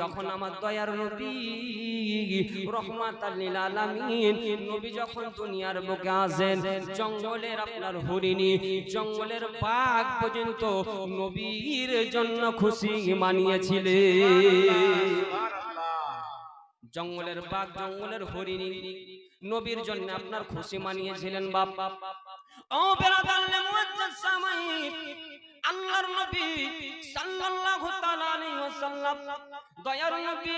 যখন আমার দয়ার নবী রহমাতাল লিল আলামিন, নবী যখন দুনিয়ার বুকে আসেন, জঙ্গলের আপনার হরিণী, জঙ্গলের বাঘ পর্যন্ত নবীর জন্য খুশি মানিয়েছিলেন। জঙ্গলের বাঘ, জঙ্গলের হরিণী, নবীর জন্য আপনার খুশি মানিয়েছিলেন বাপ। ও বেরাদার মুআজ্জাজ সামাইন আল্লাহর নবী সাল্লাল্লাহু তাআলা আলাইহি ওয়াসাল্লাম। দয়ার নবী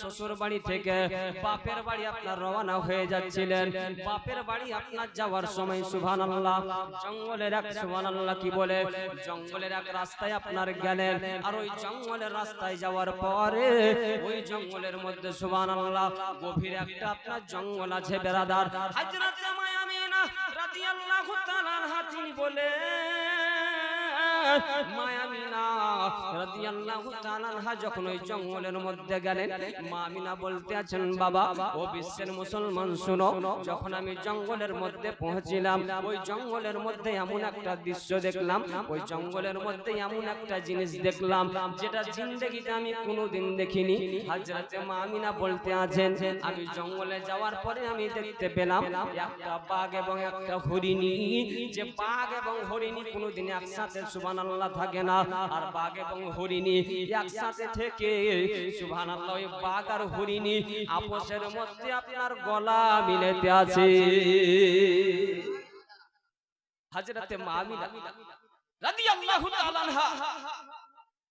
শ্বশুর বাড়ি থেকে বাপের বাড়ি আপনার রওনা হয়ে যাচ্ছিলেন। বাপের বাড়ি আপনার যাওয়ার সময় সুভান সুবহানাল্লাহ, জঙ্গলের এক সুবহানাল্লাহ কি বলে? জঙ্গলের এক রাস্তায় আপনার গেলেন। আর ওই জঙ্গলের রাস্তায় যাওয়ার পরে ওই জঙ্গলের মধ্যে, সুবহানাল্লাহ, গভীর একটা আপনার জঙ্গল আছে বেরাদার হযরত মায়ামিনা রাদিয়াল্লাহু তাআলা তিনি বলে যেটা জিন্দেগিতে আমি কোনোদিন দেখিনি। হযরতে মা আমিনা বলতে আছেন, আমি জঙ্গলে যাওয়ার পরে আমি দেখতে পেলাম একটা বাঘ এবং একটা হরিণী, যে বাঘ এবং হরিণী কোনোদিন একসাথে সুবহানাল্লাহ থাকে না। আর বাঘ এবং হরিণী একসাথে থেকে সুবহানাল্লাহ ওই বাঘ আর হরিণী আপসের মধ্যে আপনার গলা মিলেতে আছে। হযরতে মা আমিনা রাদিয়াল্লাহু তাআলা আনহা,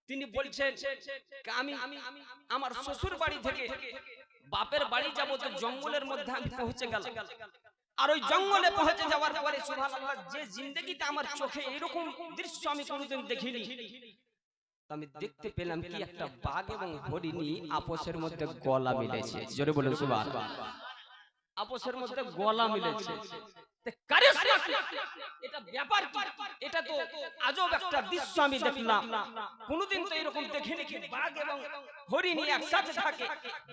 তিনি বলছেন, আমি, আমার শ্বশুর বাড়ি থেকে বাপের বাড়ি যাব তো জঙ্গলের মধ্যে আমি পৌঁছে গেলাম। আর ওই জঙ্গলে পৌঁছে যাওয়ার পরে সুবহানাল্লাহ যে জিন্দেগিতে আমার চোখে এরকম দৃশ্য আমি কোনোদিন দেখিনি। আমি দেখতে পেলাম কি একটা বাঘ এবং হরিণী আপসের মধ্যে গলা মিলেছে। জোরে বলুন সুবহানাল্লাহ। আপসের মধ্যে গলা মিলেছে? এটা ব্যাপার এটা তো আজব একটা দৃশ্য আমি দেখলাম। কোনোদিন তো এরকম দেখিনি কি? বাঘ এবং হরিণ একসাথে থাকে।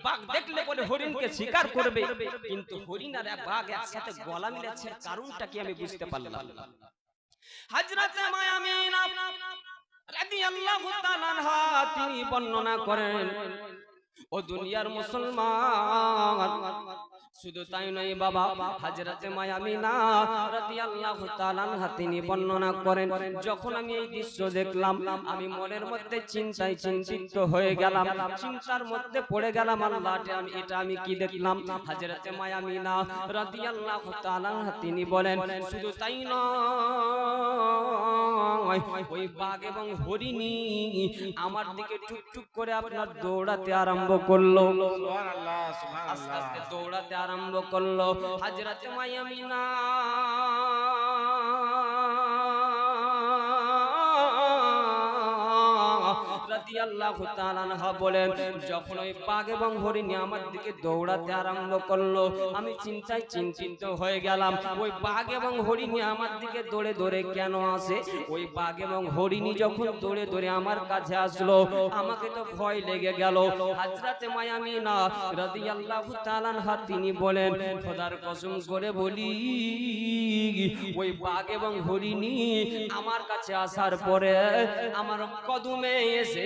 বাঘ দেখলে বলে হরিণকে শিকার করবে। কিন্তু হরিণ আর বাঘ একসাথে গলা মিলেছে কারণটা কি আমি বুঝতে পারলাম হযরত মায়ামিনা রাদিয়াল্লাহু তাআলা তিনি বর্ণনা করেন ও দুনিয়ার মুসলমান শুধু তাই নয় বাবা হযরতে মায়ামিনা রাদিয়াল্লাহু তাআলা আনহা তিনি বর্ণনা করেন যখন আমি এই দৃশ্য দেখলাম আমি মনের মধ্যে চিন্তায় চিন্তিত হয়ে গেলাম চিন্তার মধ্যে পড়ে গেলাম আল্লাহ আমি এটা আমি কি দেখলাম? হযরতে মায়ামিনা রাদিয়াল্লাহু তাআলা আনহা তিনি বলেন শুধু তাই নয় ওই বাঘ এবং হরিণী আমার দিকে টুকটুক করে আপনার দৌড়াতে আরম্ভ করল। সুবহানাল্লাহ আস্তে আস্তে দৌড়াতে আরম্ভ করল। হাজরাতে মায়ামিনা আমাকে তো ভয় লেগে গেল। হাজরাতে মায়ামিনা রাদিয়াল্লাহু তিনি বলেন, খোদার কসম করে বলি, ওই বাঘ এবং হরিণী আমার কাছে আসার পরে আমার কদমে এসে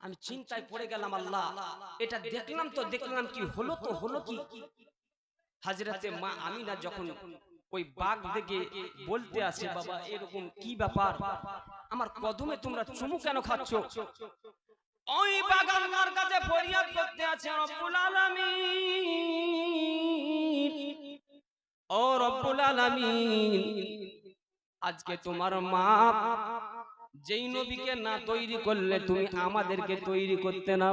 আমি চিন্তায় পড়ে গেলাম আল্লাহ। এটা দেখলাম তো দেখলাম কি হলো তো হলো কি? হাজরাতে মা আমিনা যখন ওই বাঘ দেখে বলতে আসে বাবা এরকম কি ব্যাপার? আমার কদমে তোমরা চুমু কেন খাচ্ছ? ওই বাঘ আল্লাহর কাছে ফরিয়াদ করতে আছে রব্বুল আলামিন। ও রব্বুল আলামিন আজকে তোমার মা যেই নবীকে না তৈরি করলে তুমি আমাদেরকে তৈরি করতে না।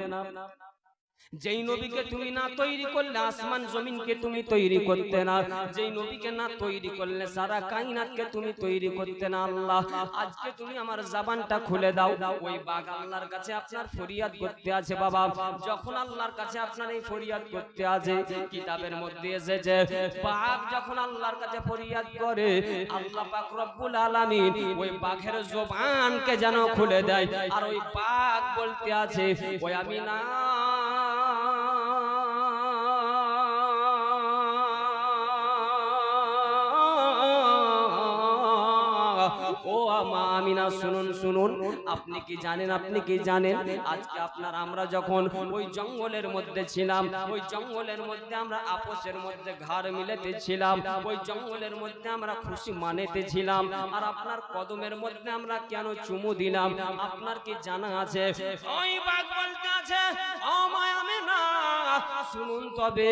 যেই নবীকে তুমি না তৈরি করলে আসমান জমিনকে তুমি তৈরি করতে না। যেই নবীকে না তৈরি করলে সারা কাইনাতকে তুমি তৈরি করতে না আল্লাহ। আজকে তুমি আমার জবানটা খুলে দাও। ওই বাঘ আল্লাহর কাছে আপনার ফরিয়াদ করতে আছে বাবা। যখন আল্লাহর কাছে আপনার এই ফরিয়াদ করতে আছে কিতাবের মধ্যে এসেছে বাঘ যখন আল্লাহর কাছে ফরিয়াদ করে আল্লাহ পাক রব্বুল আলামিন ওই বাঘের জবানকে যেন খুলে দেয়। আর ওই বাঘ বলতে আছে ওই আমি না আমা আমিনা শুনুন শুনুন। আপনি কি জানেন, আপনি কি জানেন? আজকে আপনার আমরা যখন ওই জঙ্গলের মধ্যে ছিলাম, ওই জঙ্গলের মধ্যে আমরা আপোষের মধ্যে ঘাড় মিলেতে ছিলাম, ওই জঙ্গলের মধ্যে আমরা খুশি মানেতে ছিলাম। আর আপনার কদমের মধ্যে আমরা কেন চুমু দিলাম? আপনার কি জানা আছে? ওই বাঘ বলতে শুনুন তবে।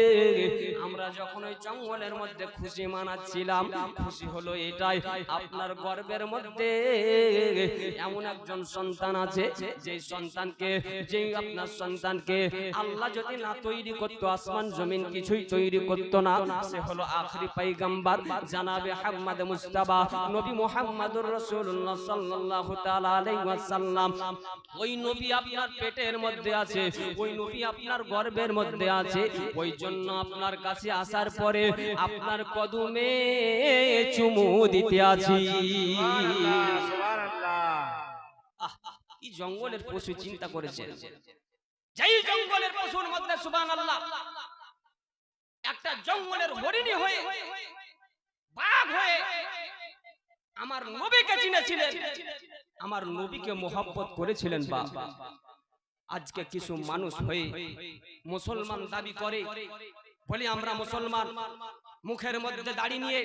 আমরা যখন ওই জঙ্গলের মধ্যে খুশি মানাচ্ছিলাম, খুশি হলো এটাই, আপনার গর্বের মধ্যে। এমন একজন সন্তান আছে যে সন্তানকে যে আপনার সন্তানকে আল্লাহ যদি না তৈরি করতো, আসমান জমিন কিছুই তৈরি করতো না, সে হলো আখরি পাইগাম্বার, জানাবে হাম্মাদ মুস্তাবা নবী মুহাম্মাদুর তাআলা আলাইহি ওয়াসাল্লাম। ওই নবী আপনার পেটের মধ্যে আছে, ওই নবী আপনার গর্বের মধ্যে আছে ওই জন্য আপনার কাছে আসার পরে আপনার কদমে চুমু দিতে আছি। কি জঙ্গলের পশু চিন্তা করেছেন? যেই জঙ্গলের পশুর মধ্যে সুবান আল্লাহ একটা জঙ্গলের হরিণী হয়ে, বাঘ হয়ে আমার নবীকে চিনেছিলেন। আমার নবীকে মোহাব্বত করেছিলেন বা আজকে কিছু মানুষ হয়ে মুসলমান দাবি করে বলি আমরা মুসলমান মুখের মধ্যে দাড়ি নিয়ে